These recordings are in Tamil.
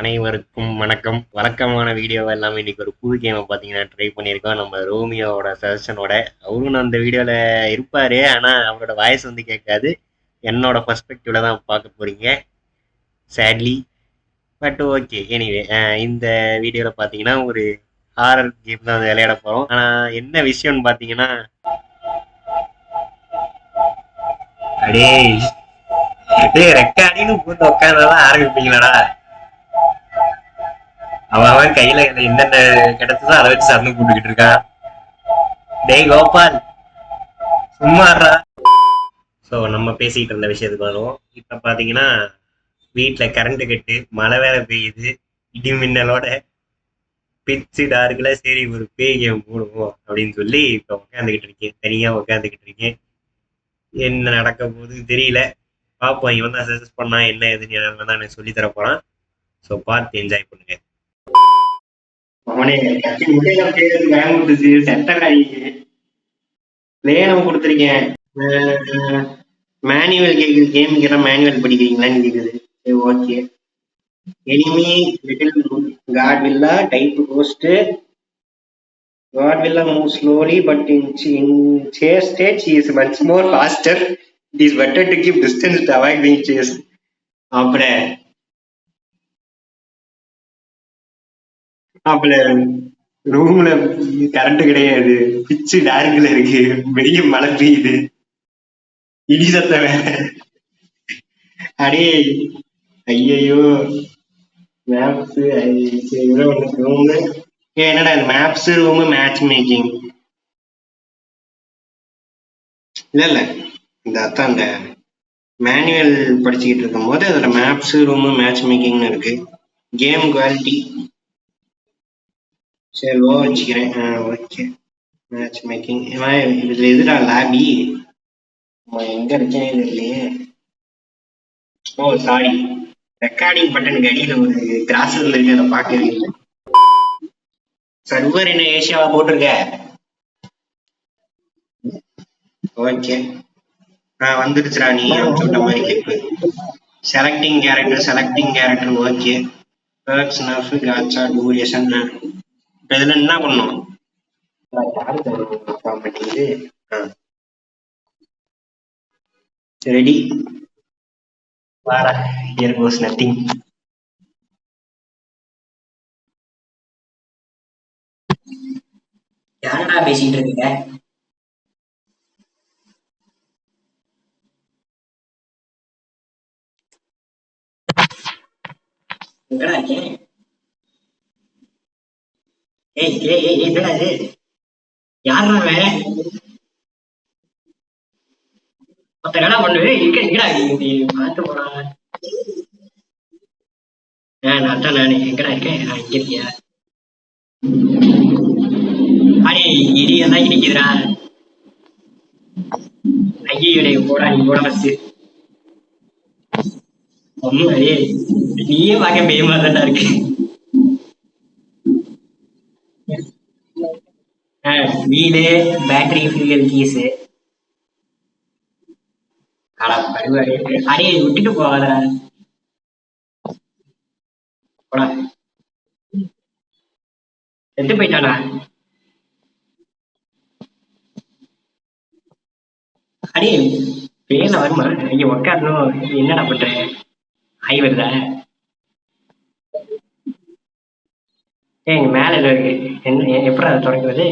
அனைவருக்கும் வணக்கம். வழக்கமான வீடியோவை எல்லாமே இன்னைக்கு ஒரு புது கேமை பார்த்தீங்கன்னா ட்ரை பண்ணியிருக்கோம். நம்ம ரோமியோவோட சஜஷனோட. அவரும் அந்த வீடியோவில் இருப்பார். ஆனால் அவரோட வாய்ஸ் வந்து கேட்காது. என்னோட பர்ஸ்பெக்டிவ்ல தான் பார்க்க போறீங்க. சேட்லி பட் ஓகே எனிவே இந்த வீடியோவில் பார்த்தீங்கன்னா ஒரு ஹாரர் கேம் தான் விளையாட போகிறோம் ஆனால் என்ன விஷயம்னு பார்த்தீங்கன்னா அடே டேய் ரெக்கார்டின்னு போட்டு உட்காந்தாதான் ஆரம்பிப்பீங்களாடா? அவன் அவன் கையில என்னென்ன கிடைச்சதோ அதை வச்சு சரணம் கூட்டுக்கிட்டு இருக்கான் டேய் கோபால் சும்மாறா ஸோ நம்ம பேசிக்கிட்டு இருந்த விஷயத்துக்கு வருவோம். இப்போ பார்த்தீங்கன்னா வீட்டில் கரண்ட் கட்டு மழை வேற பெய்யுது. இடி மின்னலோட பிச்சு டார்க்கில் சரி ஒரு பேய் கேம் போடுவோம் அப்படின்னு சொல்லி இப்போ உட்காந்துக்கிட்டு இருக்கேன். தனியாக உட்காந்துக்கிட்டு இருக்கேன். என்ன நடக்க போகுது தெரியல. பார்ப்போம் இவன் தான் சஜஸ்ட் பண்ணா என்ன ஏதுன்னு தான் சொல்லி தர போகிறான் ஸோ பார்த்து என்ஜாய் பண்ணுங்க. அவனே கட்டி முட்டையில பேருக்கு வேகம் கொடுத்துச்சு செட்டடாடி பிளேனம் கொடுத்துருக்கேன். மேனுவல் கேக்குது. கேம் கேட்டா மேனுவல் படிக்கிறீங்களான்னு கேக்குது. சரி okay enemy little god villa type ghost God will move slowly, but in, in chase state, he is much more faster. It is better to keep distance to avoid being chased. அப்புறம் அப்புறம் ரூம்ல கரண்ட் கிடையாது. பிச்சு டார்க்ல இருக்கு. வெளிய மழை பெய்யுது. இடி சத்த வேற. அடே ஐயையோ. மேப்ஸ் ரூம் ஏ என்னடா மேப்ஸ் ரூம் மேட்ச் மேக்கிங் இல்ல இல்ல. இந்த அதான் இந்த மேனுவல் படிச்சுக்கிட்டு இருக்கும் போது அதுல மேப்ஸ் ரூம் மேட்ச் மேக்கிங்னு இருக்கு. கேம் குவாலிட்டி சரி லோ வச்சுக்கிறேன் ஓகே மேட்ச் மேக்கிங் இதுல எதுடா லேபி எங்க இருக்கேன் இல்லையே ஓ சாரி ரெக்கார்டிங் பட்டனுக்கு அடியில் ஒரு கிராசர்ல இருக்கு அதை பார்க்கவே இல்லை சர்வர் என்ன ஏசியாவா போட்டிருக்க ஓகே ஆ வந்துருச்சுடா நீ சொன்ன மாதிரி clip selecting character selecting character okay birds நஃப் காச்சா டூரேஷன் இப்போ இதில் என்ன பண்ணும் ரெடி வாடா இயர் கோஸ் நத்திங் யாரடா பேசிட்டு இருக்கீங்க? எங்கடா இருக்கேன் ஏய் ஏய் ஏய் என்னடா இது? யாரா அவன்? மொத்த என்னடா பண்ணுவே எங்க எங்கடா நீ பார்த்து போறான் ஆ நான் தான் நானு எங்கடா இருக்கேன் நான் இங்க இருக்கியா? அடே இடியெல்லாம் இடிக்குதுடா. ஐயோ போடா நீ போட பஸ் ஒன்னும் அடே நீயே பார்க்க பயமா தான்டா இருக்கு. வீடு பேட்டரி ஃபியூயல் கீஸ் அட பருவாடி அடே விட்டுட்டு போகாதடா. போடா. செத்து போயிட்டானா அடே பேன வருமா? ஐயோ உட்காரணும் என்னடா பண்ற? ஹை வருதா? ஏங்க இங்க மேல இருக்கு. என்ன எப்படி அதை தொடங்குறது?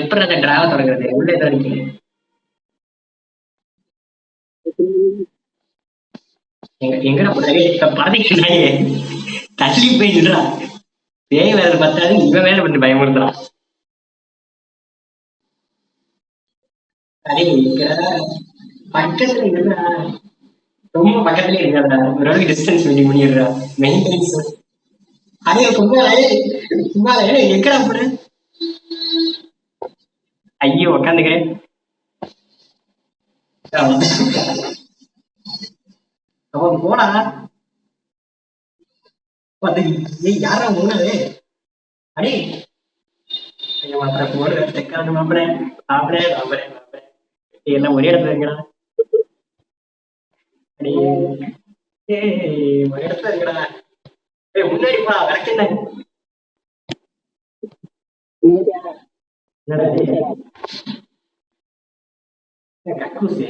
எப்படி அதை டிராவ தொடங்குறது? உள்ள ஏதோ இருக்கு. எங்க எங்கடா போறாங்க பாதிக்கிறாங்க தள்ளி போயிடுறா பேய் வேலை பார்த்தாலும் இவன் வேலை பண்ணி பயமுறுத்துறான். அடே பக்கத்துல இருந்தா ரொம்ப பக்கத்துலயே இருக்காடா ஒரு அளவுக்கு டிஸ்டன்ஸ் மெயின்டைன் பண்ணிடுறா மெயின்டெனன்ஸ் அதே குமார குமார எங்கடா போற? ஐயோ உக்காந்துக்கிறேன். அவன் போடா. ஏய் யாரா மூணாவே அடே. ஐயோ மாத்திர போடுற தெக்கான மாப்பிட மாப்பிட மாப்பிட மாப்பிட எல்லாம் ஒரே இடத்துல இருக்கிறான் அடே ஏய் ஒரு இடத்துல இருக்கடா ஏய் முன்னாடி போடா விளக்கு என்ன என்னடா இது? என்ன கக்கூசு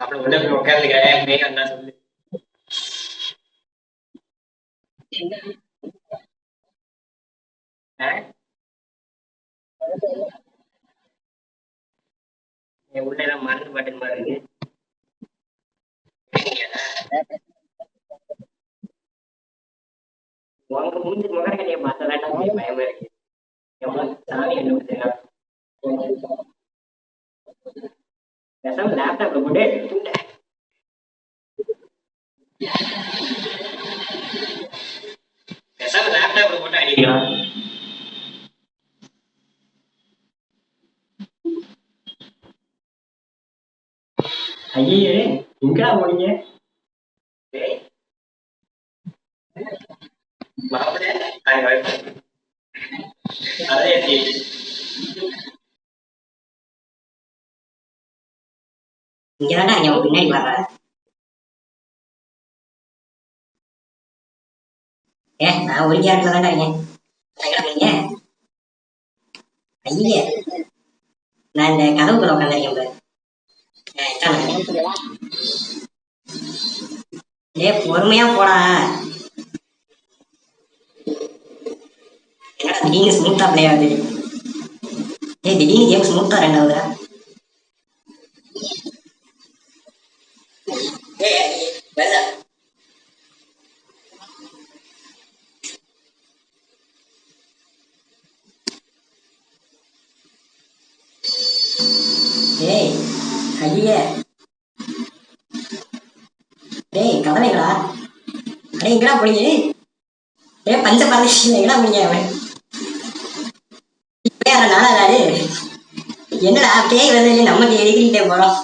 அப்புறம் உள்ள போய் உட்காந்துக்கிறேன் மேகம் என்ன சொல்லு ஆ? என் உள்ள எல்லாம் மருந்து பாட்டில் மாதிரி இருக்கு உங்க மூஞ்சி முகர கட்டிய பயமா இருக்கு. எவ்வளவு சாமி கண்டுபிடிச்சா பேசாம லேப்டாப்ல போட்டு தூண்ட பேசாம லேப்டாப்ல போட்டு அடிக்கலாம் ஐயே எங்கடா போனீங்க டேய். மாப்பிள்ளை, ஹாய், ஹாய். அதே எப்படி? இங்க தானே இங்க பின்னாடி வர்ற? ஏ நான் ஒரு கேரட்ல தான்டா இருக்கேன். நான் இந்த கதவுக்குள்ள உட்காந்துருக்கேன் ஏ, பொறுமையா போடா. என்னடா திடீர்னு ஸ்மூத்தா பிளே ஆகுது? ஏ திடீர்னு கேம் ஸ்மூத்தா ரெண்டாவதுடா ஏய் ஏய், ஏய் ஐயே டேய் கவலைங்களா அடே எங்கடா போனீங்க? ஏ பஞ்ச பரதேசி எங்கடா போனீங்க அவன்? யாரா நானா நாடு என்னடா பேய் வந்து நம்ம எதிர்க்கிட்டே போறோம்.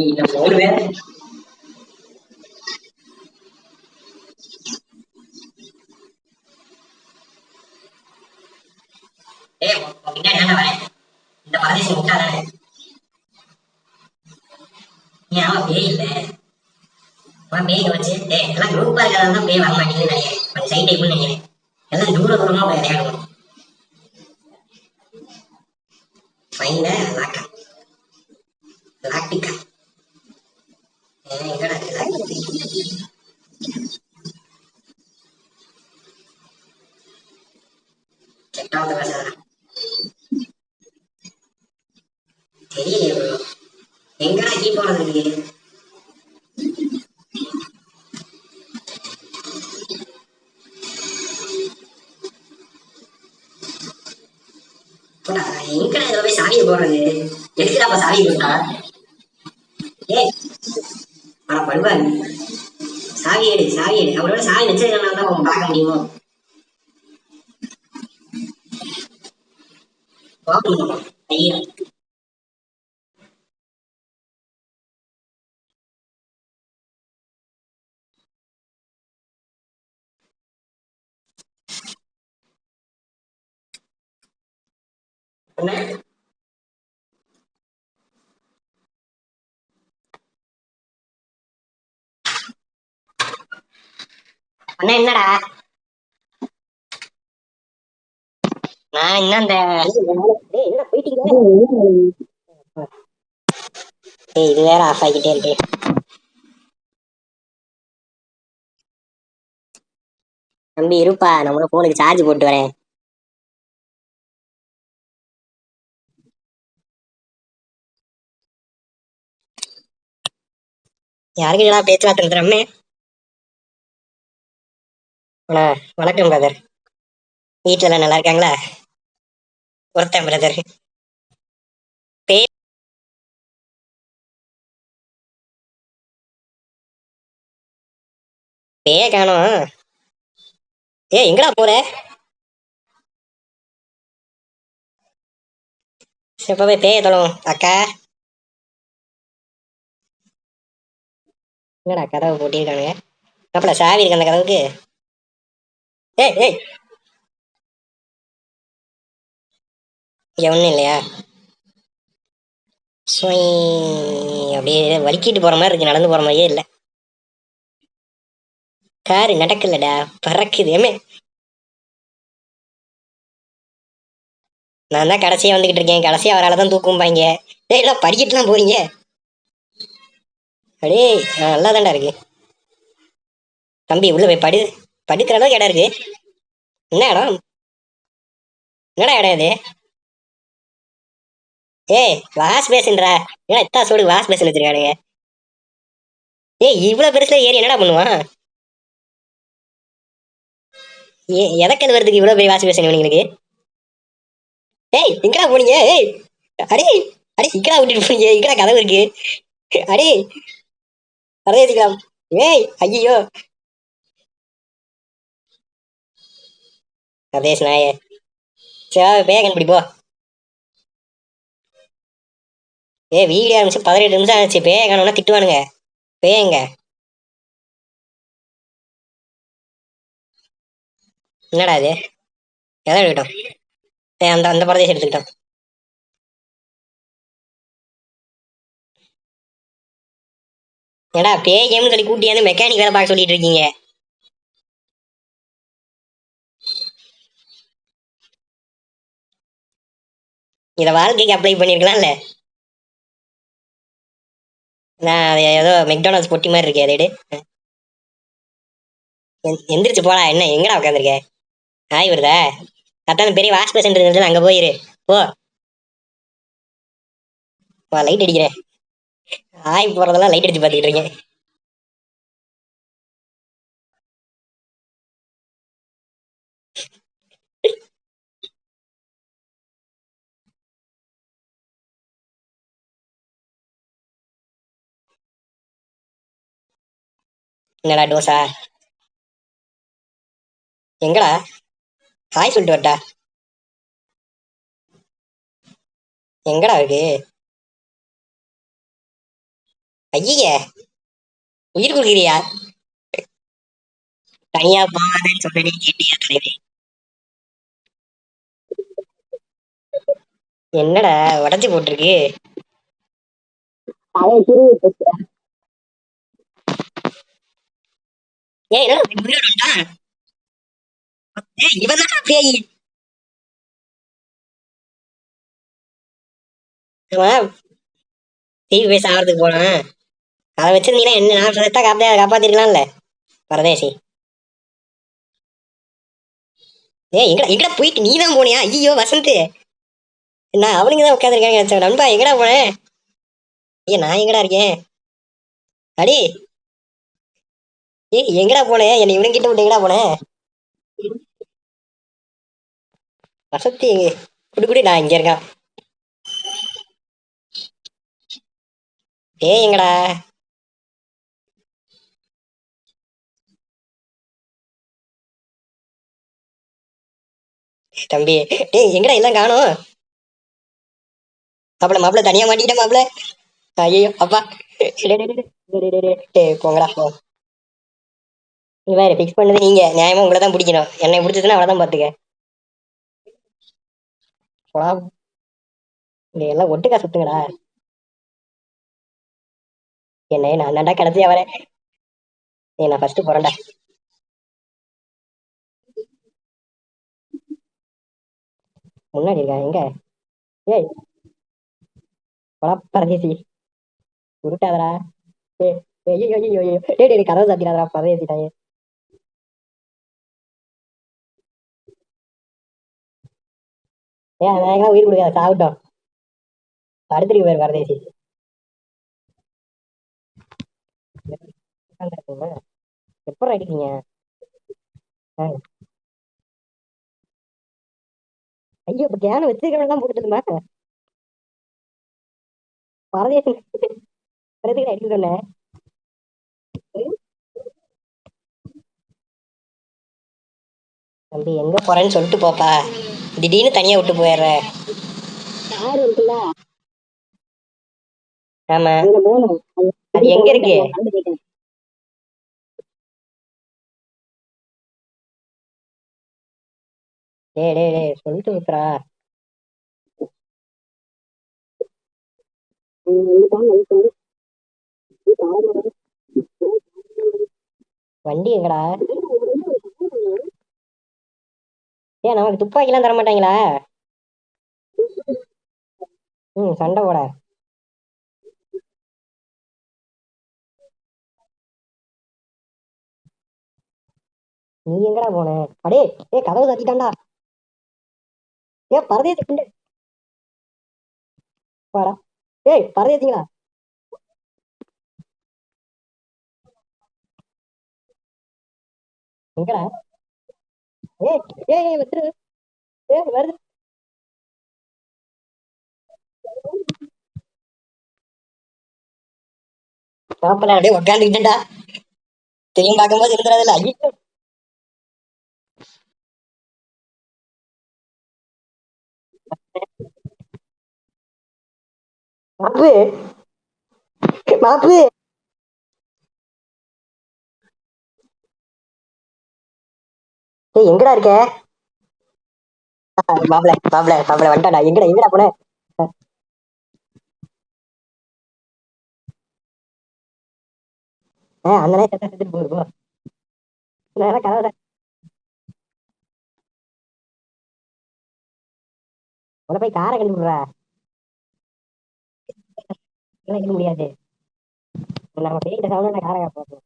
ஐயோ இந்த ஏய் பின்னாடி தானே வரேன் இந்த பரதேசி முட்டாதானே நீ அவன் பேய் இல்ல அவன் பேய் வச்சு டேய் எல்லாம் குரூப்பா இருக்கிறதா பேய் வர மாட்டேங்குதுன்னு நினைக்கிறேன் கொஞ்சம் சைட் டைப்னு நினைக்கிறேன். எல்லாம் தூர தூரமா போய் விளையாடுவோம் எட்டாவது பேசுறேன் தெரியலையே எங்கடா கீ போனது இல்லையே connect அண்ணா என்னடா? நான் என்ன அந்த டேய், போயிட்டீங்க? இது வேற ஆஃப் ஆகிட்டே இருக்கு. தம்பி இருப்பா நம்மளும் போனுக்கு சார்ஜ் போட்டு வரேன். யாருக்கிட்டடா பேச்சுவார்த்தை நடத்துறோமே வணக்கம் பிரதர் வீட்டுல எல்லாம் நல்லா இருக்காங்களா? ஒருத்தன் பிரதர் பே பேய காணும். ஏய் எங்கடா போற? சரி, போய் பேய தொழும் அக்கா. என்னடா கதவை போட்டிருக்கானுங்க? அப்பல சாவி இருக்கு அந்த கதவுக்கு. ஏய் ஏய். இங்கே இல்லையா? இல்லையா அப்படியே வலிக்கிட்டு போற மாதிரி இருக்கு நடந்து போற மாதிரியே இல்லை. காரு நடக்கலடா பறக்குது. ஏமே. நான் தான் கடைசியா வந்துக்கிட்டு இருக்கேன். கடைசியா அவரால் தான் தூக்கும்பாங்க. ஏய் எல்லாம் படிக்கட்டுலாம் போறீங்க? அடே நல்லா தாண்டா இருக்கு தம்பி உள்ள போய் படு படுக்கிற அளவுக்கு இடம் இருக்கு. என்ன இடம்? என்னடா இடம் இது? ஏய் வாஷ் பேசுன்றா ஏன்னா இத்தா சோடு வாஷ் பேசுன்னு வச்சிருக்கானுங்க? ஏய் இவ்வளோ பெருசுல ஏறி என்னடா பண்ணுவான்? ஏ எதை வருதுக்கு இவ்வளோ பெரிய வாஷ் பேசன் உங்களுக்கு ஏய் எங்கடா போனீங்க ஏய். அடே அடே இங்கடா விட்டுட்டு போனீங்க இங்கடா கதவு இருக்கு. அடே வரவேசிக்கலாம் ஏய் ஐயோ அதேஸ் நாயே சரி பேய கண்டுபிடி போ. ஏ வீடியோ ஆரம்பிச்சு பதினெட்டு நிமிஷம் ஆச்சு. பேய காணும்னா திட்டுவானுங்க. பேயங்க. என்னடா இது? எதை எடுக்கட்டும் ஏ அந்த அந்த பிரதேசம் எடுத்துக்கிட்டோம். ஏடா பே கேம்னு சொல்லி கூட்டியாந்து மெக்கானிக் வேலை பார்க்க சொல்லிட்டு இருக்கீங்க. இத வாழ்க்கைக்கு அப்ளை பண்ணிருக்கலாம்ல. நான் அது ஏதோ மெக்டோனல்ஸ் பொட்டி மாதிரி இருக்கே அதை எந்- எந்திரிச்சு போடா என்ன எங்கடா உட்காந்துருக்க ஆய் வருதா கரெக்டாக பெரிய வாஷ் பேசன் இருந்தது அங்க போயிரு. போ. லைட் அடிக்கிறேன். ஆய் போறதெல்லாம் லைட் அடிச்சு பார்த்துக்கிட்டு இருக்கேன். என்னடா டோசா? எங்கடா? ஹாய் சொல்லிட்டு வரட்டா எங்கடா இருக்கு? ஐய உயிர் கொள்கிறியா தனியா போகாதேன்னு சொன்னே கேட்டியா தலைவி? என்னடா உடச்சி போட்டிருக்கு? பேய். பேச ஆகிறதுக்கு போனேன். அதை வச்சிருந்தீங்கன்னா என்ன நான் செத்தா காப்பா காப்பாத்திருக்கலாம்ல. பரதேசி. ஏ எங்கடா எங்கடா போயிட்டு நீ தான் போனியா? ஐயோ வசந்த். நான் அவனுங்க தான் உட்காந்துருக்காங்க நண்பா எங்கடா போனேன் ஐயா நான் எங்கடா இருக்கேன்? அடி. ஏய் எங்கடா போனேன் என்னை இவனுங்கிட்ட விட்டு எங்கடா போனேன் வசந்தி குடி குடி நான் இங்க இருக்கேன். ஏ எங்கடா? தம்பி. டேய் எங்கடா எல்லாம் காணும்? மாப்பிள மாப்பிள தனியா மாட்டிக்கிட்ட மாப்பிள. ஐயோ அப்பா. போங்கடா போ. வேற பிக்ஸ் பண்ணது நீங்க. நியாயமா உங்களை பிடிக்கணும். என்னை பிடிச்சதுன்னா அவளை தான் பாத்துக்க எல்லாம் ஒட்டுக்கா சுத்துங்கடா. என்ன நான் தான்டா கிடைச்சியா வரேன் நான் ஃபர்ஸ்ட் போறேன்டா. முன்னாடி இருக்கா? எங்க? ஏய் பரதேசி உருட்டாதரா ஏ ஐயோ ஐயோ ஐயோ டே டே கதவை சாத்திடாதரா பரதேசிட்டாங்க ஏன் நான் உயிர் கொடுக்காத? சாப்பிட்டோம். படுத்துட்டு போயிரு பரதேசி. எப்போ ஆ. ஐயோ இப்ப கேன வச்சிருக்கவங்க தான் அடிக்க சொன்னேன் தம்பி எங்க போறேன்னு சொல்லிட்டு போப்பா. திடீர்னு தனியா விட்டு போயிடுற. ஆமா. அது எங்க இருக்கு? ஏ டே டேய் சொல்லிட்டு வைக்கிறா வண்டி எங்கடா? ஏன் நமக்கு துப்பாக்கிலாம் தர மாட்டாங்களா? ம் சண்டை போட. நீ எங்கடா போன? அடே ஏ கதவு தட்டிட்டான்டா ஏன் பரதேசி பிண்டு வாடா. ஏய் பரதேசிங்களா எங்கடா? ஏய் ஏய் ஏய் வந்துரு. ஏய் வருது. பாப்பல அப்படியே உட்காந்துக்கிட்டேன்டா தெரியும் பார்க்கும்போது இருக்கிறதில்ல ஐயோ. மாப்பு மாப்பு ஏய் எங்கடா இருக்க? மாப்பிள மாப்பிள மாப்பிள வந்துட்டாடா எங்கடா எங்கடா போன? ஆ அந்த நேரம் கதை செத்துட்டு போகுது போ. நேரம் கதவை உள்ள போய் காரை கண்டுபிடுறா கிடைக்க முடியாது. நம்ம பெரிய சவுண்ட் காரை போட்டோம்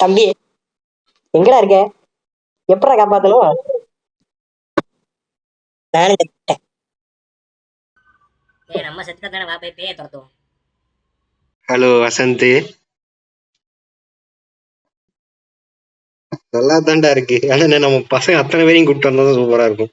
தம்பி எங்கடா இருக்க? எப்படா காப்பாத்தணும்? நானும் நம்ம செத்துட்டா தானே வா போய் பேய துரத்துவோம். ஹலோ வசந்த். நல்லா தான்டா இருக்கு. ஆனா நம்ம பசங்க அத்தனை பேரையும் கூப்பிட்டு வந்தா சூப்பரா இருக்கும்.